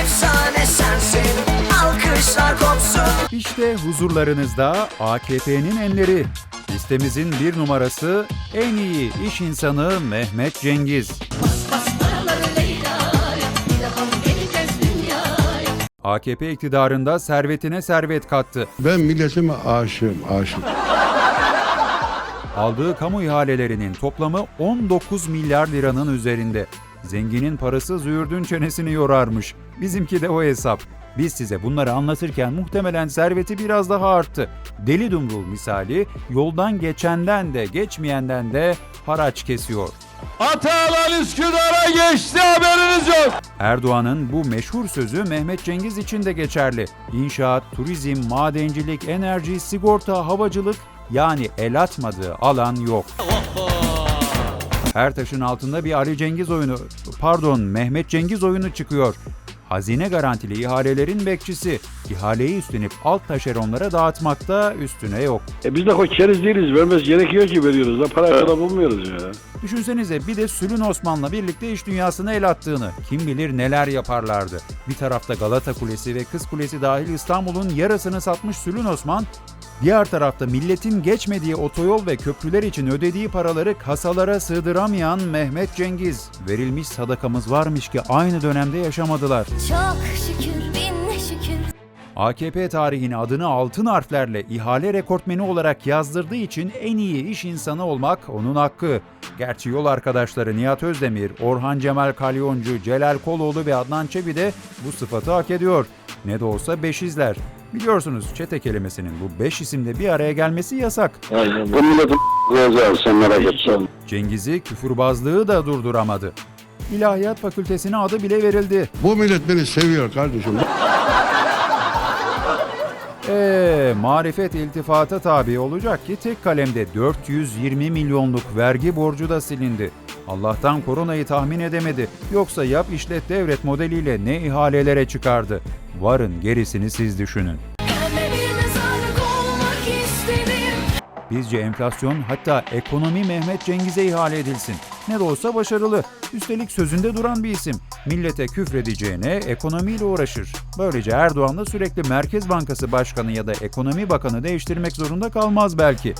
Efsane sensin Alkışlar kopsun İşte huzurlarınızda AKP'nin enleri. Listemizin bir numarası en iyi iş insanı Mehmet Cengiz. AKP iktidarında servetine servet kattı. Ben milletime aşığım, aşık. Aldığı kamu ihalelerinin toplamı 19 milyar liranın üzerinde. Zenginin parası züğürdün çenesini yorarmış. Bizimki de o hesap. Biz size bunları anlatırken muhtemelen serveti biraz daha arttı. Deli dumrul misali yoldan geçenden de geçmeyenden de haraç kesiyor. Atalan Üsküdar'a geçti haberiniz yok. Erdoğan'ın bu meşhur sözü Mehmet Cengiz için de geçerli. İnşaat, turizm, madencilik, enerji, sigorta, havacılık yani el atmadığı alan yok. Her taşın altında bir Ali Cengiz oyunu, pardon Mehmet Cengiz oyunu çıkıyor. Hazine garantili ihalelerin bekçisi. İhaleyi üstlenip alt taşeronlara dağıtmakta üstüne yok. E biz de koç keriz değiliz. Vermez gerekiyor ki veriyoruz. Da para kadar bulmuyoruz ya. Düşünsenize bir de Sülün Osman'la birlikte iş dünyasına el attığını. Kim bilir neler yaparlardı. Bir tarafta Galata Kulesi ve Kız Kulesi dahil İstanbul'un yarısını satmış Sülün Osman, diğer tarafta milletin geçmediği otoyol ve köprüler için ödediği paraları kasalara sığdıramayan Mehmet Cengiz. Verilmiş sadakamız varmış ki aynı dönemde yaşamadılar. Çok şükür bin şükür AKP tarihine adını altın harflerle ihale rekortmeni olarak yazdırdığı için en iyi iş insanı olmak onun hakkı. Gerçi yol arkadaşları Nihat Özdemir, Orhan Cemal Kalyoncu, Celal Koloğlu ve Adnan Çebi de bu sıfatı hak ediyor. Ne de olsa beşizler. Biliyorsunuz çete kelimesinin bu beş isimde bir araya gelmesi yasak. Bu milletin koyacağız sen merak etme. Cengiz'i küfürbazlığı da durduramadı. İlahiyat Fakültesine adı bile verildi. Bu millet beni seviyor kardeşim. Eee marifet iltifata tabi olacak ki tek kalemde 420 milyonluk vergi borcu da silindi. Allah'tan koronayı tahmin edemedi. Yoksa yap işlet devret modeliyle ne ihalelere çıkardı. Varın gerisini siz düşünün. Bizce enflasyon hatta ekonomi Mehmet Cengiz'e ihale edilsin. Ne de olsa başarılı. Üstelik sözünde duran bir isim. Millete küfredeceğine ekonomiyle uğraşır. Böylece Erdoğan da sürekli Merkez Bankası Başkanı ya da Ekonomi Bakanı değiştirmek zorunda kalmaz belki.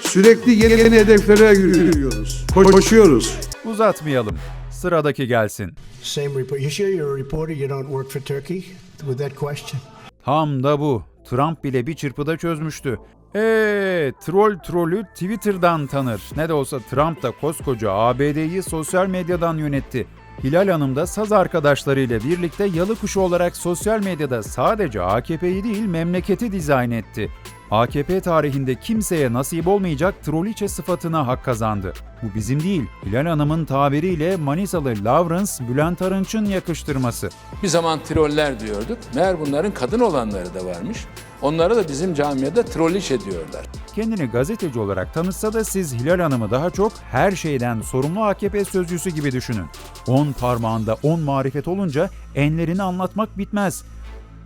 Sürekli yeni yeni hedeflere yürüyoruz. Ko- koşuyoruz. Uzatmayalım. Sıradaki gelsin. Same report. You sure you're a reporter? You don't work for Turkey? With that question. Tam da bu. Trump bile bir çırpıda çözmüştü. Eee troll trolü Twitter'dan tanır. Ne de olsa Trump da koskoca ABD'yi sosyal medyadan yönetti. Hilal Hanım da saz arkadaşlarıyla birlikte yalı kuşu olarak sosyal medyada sadece AKP'yi değil memleketi dizayn etti. AKP tarihinde kimseye nasip olmayacak troliçe sıfatına hak kazandı. Bu bizim değil, Hilal Hanım'ın tabiriyle Manisalı Lawrence Bülent Arınç'ın yakıştırması. Bir zaman troller diyorduk. Meğer bunların kadın olanları da varmış. Onlara da bizim camiada trolliş ediyorlar. Kendini gazeteci olarak tanıtsa da siz Hilal Hanım'ı daha çok her şeyden sorumlu AKP sözcüsü gibi düşünün. 10 parmağında 10 marifet olunca enlerini anlatmak bitmez.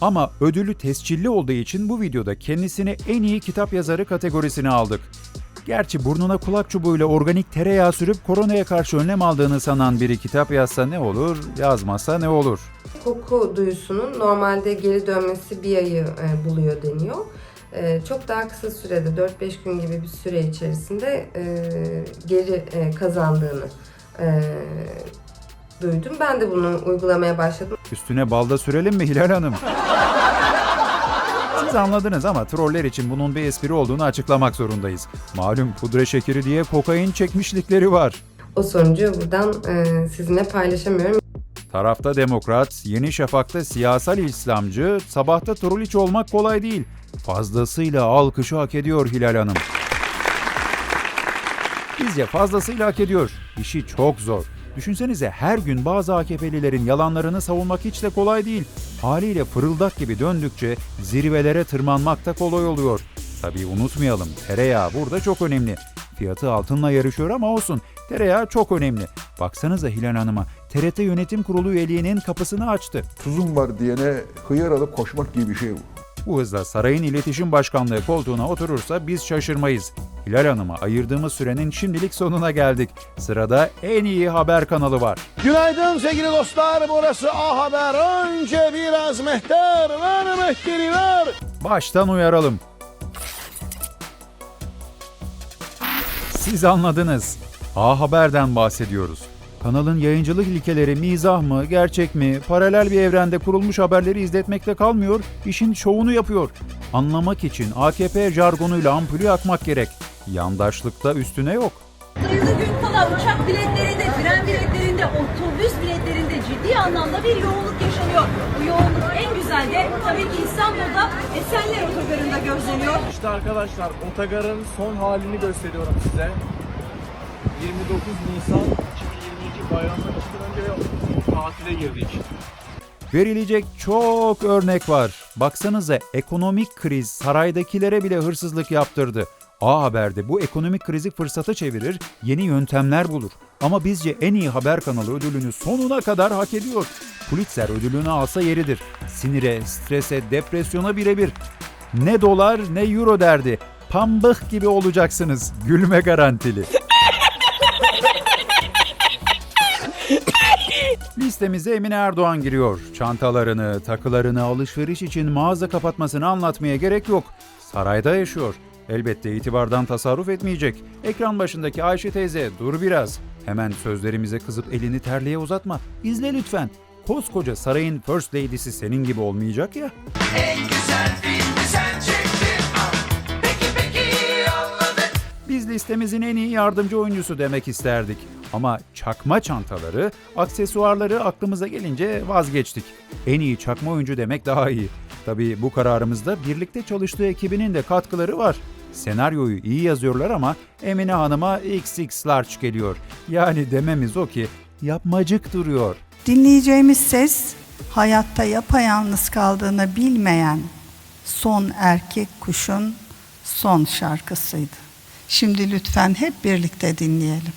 Ama ödülü tescilli olduğu için bu videoda kendisine en iyi kitap yazarı kategorisini aldık. Gerçi burnuna kulak çubuğuyla organik tereyağı sürüp koronaya karşı önlem aldığını sanan biri kitap yazsa ne olur, yazmasa ne olur? Koku duyusunun normalde geri dönmesi bir ayı e, buluyor deniyor. E, çok daha kısa sürede 4-5 gün gibi bir süre içerisinde e, geri e, kazandığını e, duydum. Ben de bunu uygulamaya başladım. Üstüne balda sürelim mi Hilal Hanım? Siz anladınız ama troller için bunun bir espri olduğunu açıklamak zorundayız. Malum pudra şekeri diye kokain çekmişlikleri var. O sonucu buradan e, sizinle paylaşamıyorum. Tarafta demokrat, Yeni Şafak'ta siyasal İslamcı, sabahta troliç olmak kolay değil. Fazlasıyla alkışı hak ediyor Hilal Hanım. Bizce fazlasıyla hak ediyor. İşi çok zor. Düşünsenize her gün bazı AKP'lilerin yalanlarını savunmak hiç de kolay değil. Haliyle fırıldak gibi döndükçe zirvelere tırmanmak da kolay oluyor. Tabii unutmayalım tereyağı burada çok önemli. Fiyatı altınla yarışıyor ama olsun. Tereyağı çok önemli. Baksanıza Hilal Hanım'a TRT Yönetim Kurulu üyeliğinin kapısını açtı. tuzum var diyene hıyar alıp koşmak gibi bir şey bu. Bu hızla sarayın iletişim başkanlığı koltuğuna oturursa biz şaşırmayız. Hilal Hanım'a ayırdığımız sürenin şimdilik sonuna geldik. Sırada en iyi haber kanalı var. Günaydın sevgili dostlar. Burası A Haber. Önce biraz mehter. Ver mehteri ver. Baştan uyaralım. Siz anladınız. A Haber'den bahsediyoruz. Kanalın yayıncılık ilkeleri mizah mı, gerçek mi, paralel bir evrende kurulmuş haberleri izletmekle kalmıyor, işin şovunu yapıyor. Anlamak için AKP jargonuyla ampulü yakmak gerek. Yandaşlıkta üstüne yok. Sayılı gün kala uçak biletlerinde, tren biletlerinde, otobüs biletlerinde ciddi anlamda bir yoğunluk yaşanıyor. Bu yoğunluk en güzel de tabii ki İstanbul'da Esenler Otogarı'nda gözleniyor. İşte arkadaşlar otogarın son halini gösteriyorum size. 29 Nisan 2022 bayramdan iki gün önce tatile girdik. Verilecek çok örnek var. Baksanıza ekonomik kriz saraydakilere bile hırsızlık yaptırdı. A Haber'de bu ekonomik krizi fırsata çevirir, yeni yöntemler bulur. Ama bizce en iyi haber kanalı ödülünü sonuna kadar hak ediyor. Pulitzer ödülünü alsa yeridir. Sinire, strese, depresyona birebir. Ne dolar ne euro derdi. Pambık gibi olacaksınız. Gülme garantili. Listemize Emine Erdoğan giriyor. Çantalarını, takılarını alışveriş için mağaza kapatmasını anlatmaya gerek yok. Sarayda yaşıyor. Elbette itibardan tasarruf etmeyecek. Ekran başındaki Ayşe teyze dur biraz. Hemen sözlerimize kızıp elini terliğe uzatma. İzle lütfen. Koskoca sarayın first lady'si senin gibi olmayacak ya. En güzel filmi sen çektin ah. Peki peki anladık Biz listemizin en iyi yardımcı oyuncusu demek isterdik. Ama çakma çantaları, aksesuarları aklımıza gelince vazgeçtik. En iyi çakma oyuncu demek daha iyi. Tabii bu kararımızda birlikte çalıştığı ekibinin de katkıları var. Senaryoyu iyi yazıyorlar ama Emine Hanım'a XX large geliyor. Yani dememiz o ki yapmacık duruyor. Dinleyeceğimiz ses hayatta yapayalnız kaldığını bilmeyen son erkek kuşun son şarkısıydı. Şimdi lütfen hep birlikte dinleyelim.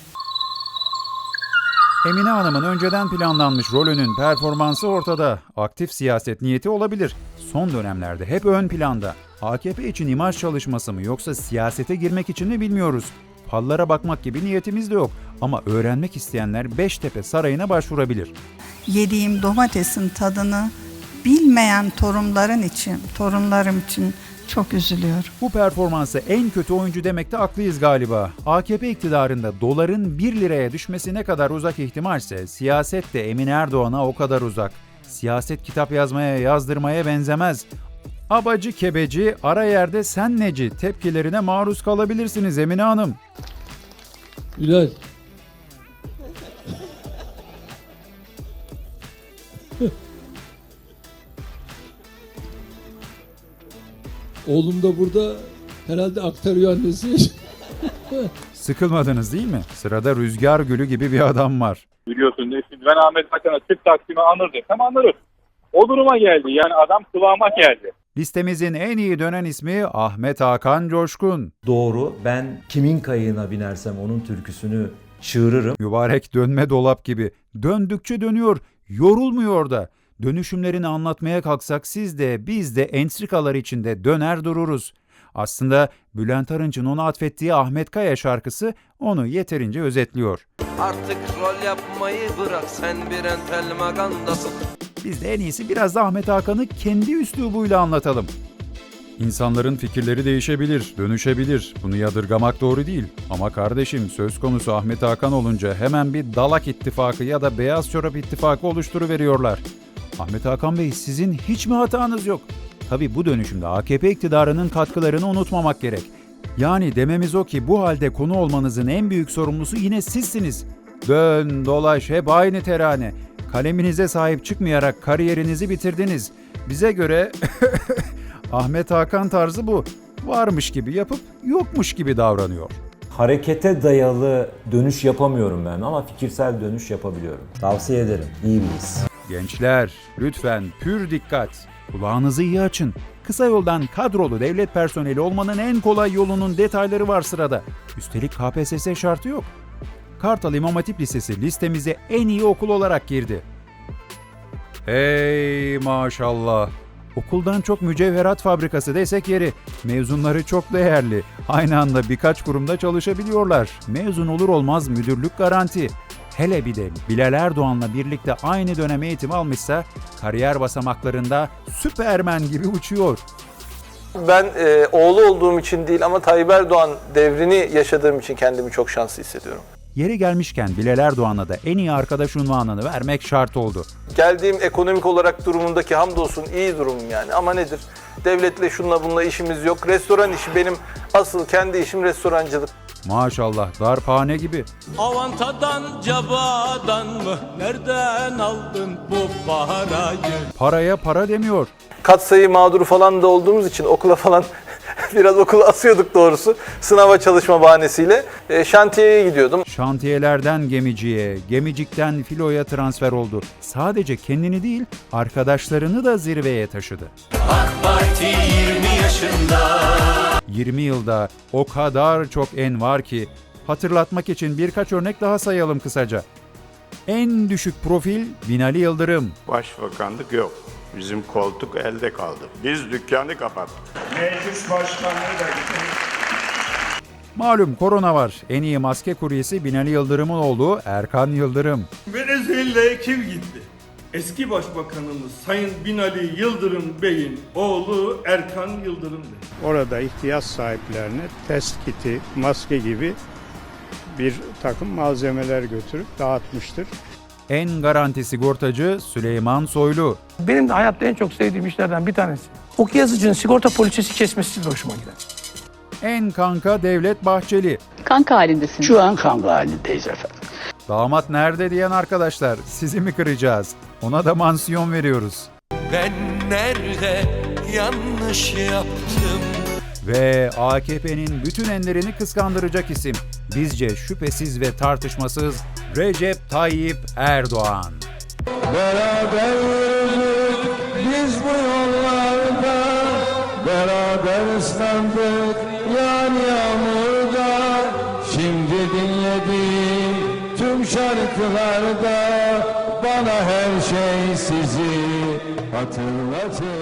Emine Hanım'ın önceden planlanmış rolünün performansı ortada. Aktif siyaset niyeti olabilir. Son dönemlerde hep ön planda. AKP için imaj çalışması mı yoksa siyasete girmek için mi bilmiyoruz. Fallara bakmak gibi niyetimiz de yok. Ama öğrenmek isteyenler Beştepe Sarayı'na başvurabilir. Yediğim domatesin tadını bilmeyen torunların için, torunlarım için çok üzülüyorum. Bu performansa en kötü oyuncu demekte haklıyız galiba. AKP iktidarında doların 1 liraya düşmesi ne kadar uzak ihtimalse siyaset de Emine Erdoğan'a o kadar uzak. Siyaset kitap yazmaya yazdırmaya benzemez. Abacı kebeci ara yerde sen neci tepkilerine maruz kalabilirsiniz Emine Hanım. Bilal. Oğlum da burada herhalde aktarıyor annesi. Sıkılmadınız değil mi? Sırada rüzgar gülü gibi bir adam var. Biliyorsun ne şimdi ben Ahmet Hakan'a Türk Taksim'i anır desem anlarız. O duruma geldi yani adam kıvama geldi. Listemizin en iyi dönen ismi Ahmet Hakan Coşkun. Doğru. Ben kimin kayığına binersem onun türküsünü çığırırım. Mübarek dönme dolap gibi. Döndükçe dönüyor, yorulmuyor da. Dönüşümlerini anlatmaya kalksak siz de biz de entrikalar içinde döner dururuz. Aslında Bülent Arınç'ın ona atfettiği Ahmet Kaya şarkısı onu yeterince özetliyor. Artık rol yapmayı bırak sen bir entel magandasın Biz de en iyisi biraz da Ahmet Hakan'ı kendi üslubuyla anlatalım. İnsanların fikirleri değişebilir, dönüşebilir. Bunu yadırgamak doğru değil. Ama kardeşim söz konusu Ahmet Hakan olunca hemen bir Dalak ittifakı ya da Beyaz Çorap ittifakı oluşturuveriyorlar. Ahmet Hakan Bey sizin hiç mi hatanız yok? Tabii bu dönüşümde AKP iktidarının katkılarını unutmamak gerek. Yani dememiz o ki bu halde konu olmanızın en büyük sorumlusu yine sizsiniz. Dön, dolaş, hep aynı terane. Kaleminize sahip çıkmayarak kariyerinizi bitirdiniz. Bize göre Ahmet Hakan tarzı bu. Varmış gibi yapıp yokmuş gibi davranıyor. Harekete dayalı dönüş yapamıyorum ben ama fikirsel dönüş yapabiliyorum. Tavsiye ederim. İyi bir his. Gençler, lütfen pür dikkat. Kulağınızı iyi açın. Kısa yoldan kadrolu devlet personeli olmanın en kolay yolunun detayları var sırada. Üstelik KPSS şartı yok. Kartal İmam Hatip Lisesi listemize en iyi okul olarak girdi. Hey maşallah. Okuldan çok mücevherat fabrikası desek yeri. Mezunları çok değerli. Aynı anda birkaç kurumda çalışabiliyorlar. Mezun olur olmaz müdürlük garanti. Hele bir de Bilal Erdoğan'la birlikte aynı dönem eğitim almışsa kariyer basamaklarında Süpermen gibi uçuyor. Ben e, oğlu olduğum için değil ama Tayyip Erdoğan devrini yaşadığım için kendimi çok şanslı hissediyorum. Yeri gelmişken Bilal Erdoğan'a da en iyi arkadaş unvanını vermek şart oldu. Geldiğim ekonomik olarak durumundaki hamdolsun iyi durumum yani ama nedir? Devletle şunla bununla işimiz yok. Restoran işi benim asıl kendi işim restorancılık. Maşallah darphane gibi. Avantadan cabadan mı? Nereden aldın bu parayı? Paraya para demiyor. Katsayı mağduru falan da olduğumuz için okula falan biraz okula asıyorduk doğrusu. Sınava çalışma bahanesiyle. E, şantiyeye gidiyordum. Şantiyelerden gemiciye, gemicikten filoya transfer oldu. Sadece kendini değil, arkadaşlarını da zirveye taşıdı. Parti 20 yaşında 20 yılda o kadar çok en var ki hatırlatmak için birkaç örnek daha sayalım kısaca. En düşük profil Binali Yıldırım. Başbakanlık yok. Bizim koltuk elde kaldı. Biz dükkanı kapattık. Meclis başkanlığı da Malum korona var. En iyi maske kuryesi Binali Yıldırım'ın oğlu Erkan Yıldırım. Venezuela'ya kim gitti? Eski Başbakanımız Sayın Binali Yıldırım Bey'in oğlu Erkan Yıldırım Bey. Orada ihtiyaç sahiplerine test kiti, maske gibi bir takım malzemeler götürüp dağıtmıştır. En garanti sigortacı Süleyman Soylu. Benim de hayatta en çok sevdiğim işlerden bir tanesi. Ok yazıcının sigorta poliçesi kesmesi de hoşuma gider. En kanka Devlet Bahçeli. Kanka halindesin. Şu an kanka halindeyiz efendim. Damat nerede diyen arkadaşlar sizi mi kıracağız? Ona da mansiyon veriyoruz. Ben nerede yanlış yaptım Ve AKP'nin bütün enlerini kıskandıracak isim. Bizce şüphesiz ve tartışmasız Recep Tayyip Erdoğan. Beraber yürüdük biz bu yollarda Beraber ıslandık şey sizi hatırlatır